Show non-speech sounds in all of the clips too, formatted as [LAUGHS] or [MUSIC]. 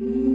Mm-hmm.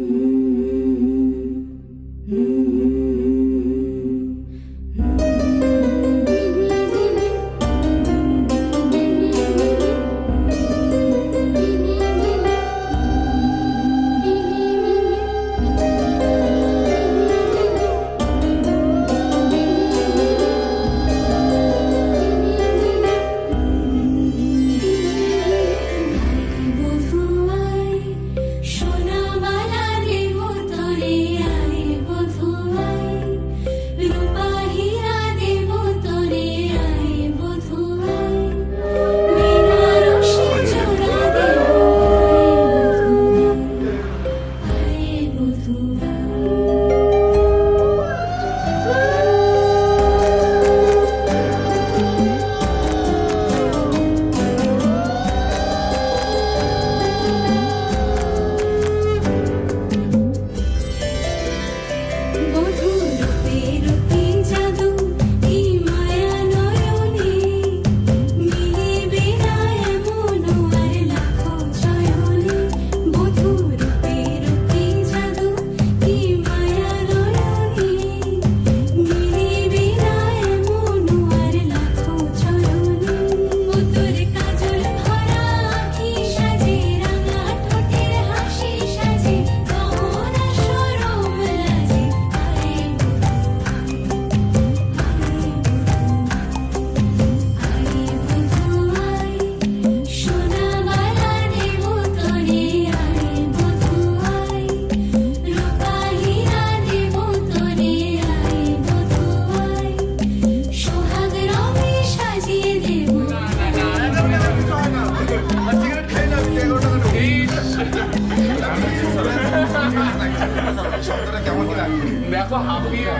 কেমন কি লাগছে দেখো হাঁপিয়ে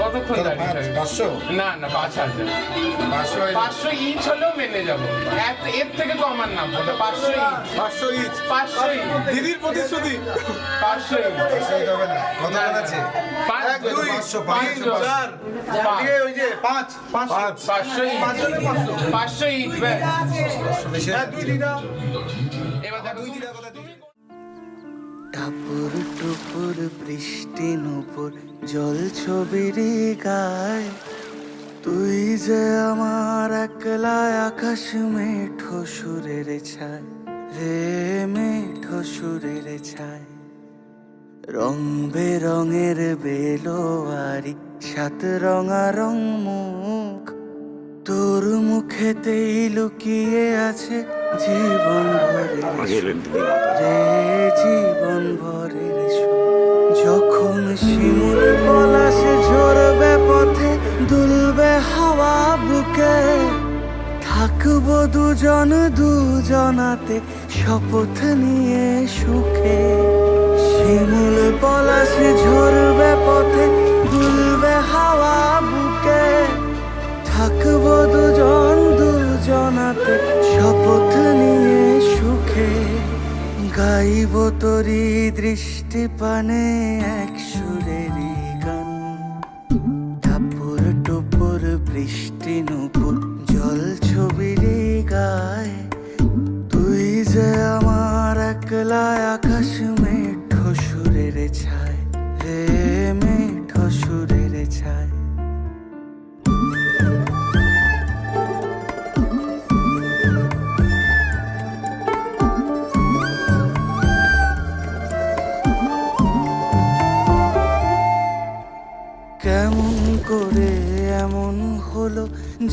কতক্ষণ দাঁড়িয়ে? পাঁচশো? না না পাঁচ হাজার। পাঁচশো পাঁচশো ইঞ্চ হলেও মেনে যাব। এর- থেকে কম আর নামবো না পাঁচশো ইঞ্চ পাঁচশো ইঞ্চ পাঁচশো ইঞ্চ দিদির প্রতিশ্রুতি। পাঁচশো ইঞ্চ কত আছে। পাঁচশো, পাঁচ পাঁচশো, ইঞ্চ এবার দুই দিদা কথা টাপুর টুপুর বৃষ্টি নুপুর জল ছবির গায়। তুই যে আমার একলা আকাশ মেঠো সুরের ছায়, রে মেঠো সুরের ছায়। রং বেরঙের বেলোয়ারি, সাত রঙা রং মুখ তোর মুখেতেই লুকিয়ে আছে জীবন ভরের রে জীবন সুখ। যখন শিমুল পলাশ ঝরবে পথে দুলবে হাওয়া বুকে থাকব দুজন দুজনাতে শপথ নিয়ে সুখে। শিমুল পলাশ ঝরবে পথে দুলবে হাওয়া বুকে থাকব দুজন দুজনাতে শপথ নিয়ে সুখে। গাইব তোরি দৃষ্টি পানে এক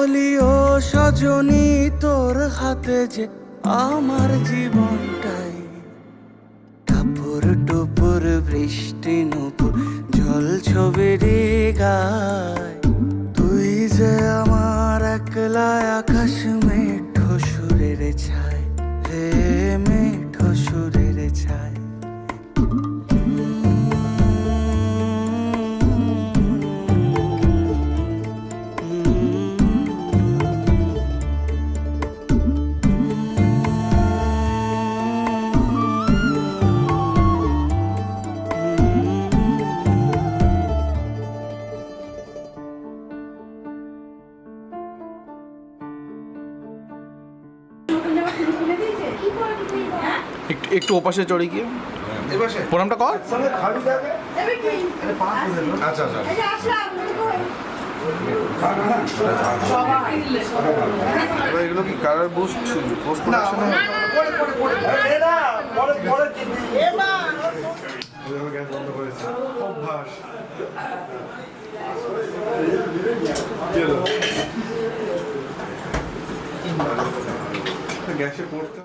বলিও সজনী, তোর হাতে যে আমার জীবনটাই। টাপুর টুপুর বৃষ্টি নুপুর জল ছবির গায়। তুই যে আমার একলা আকাশ মেঠো সুরের ছায় রে মেঠো সুরের ছায়। একটু ওপাশে চড়ে গিয়ে প্রণামটা কর আচ্ছা আচ্ছা এবার এগুলো কি colour boost post production গ্যাসে পড়তে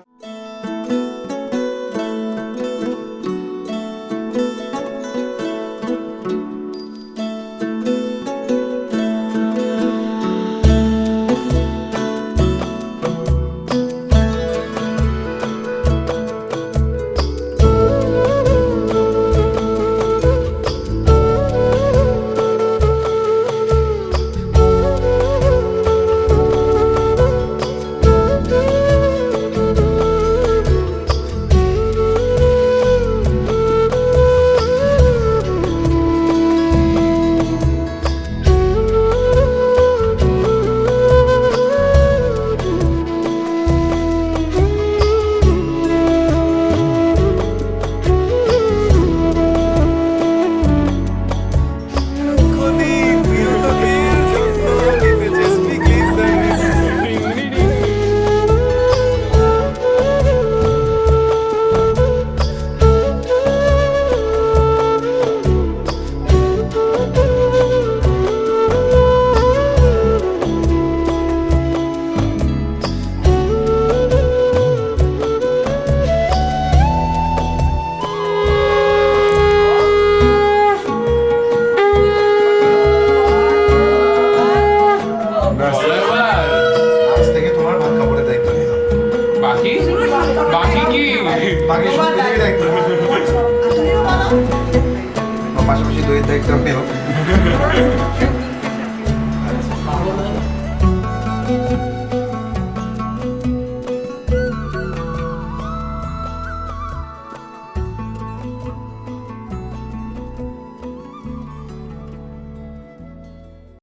Uma parte de doente é que também. [LAUGHS]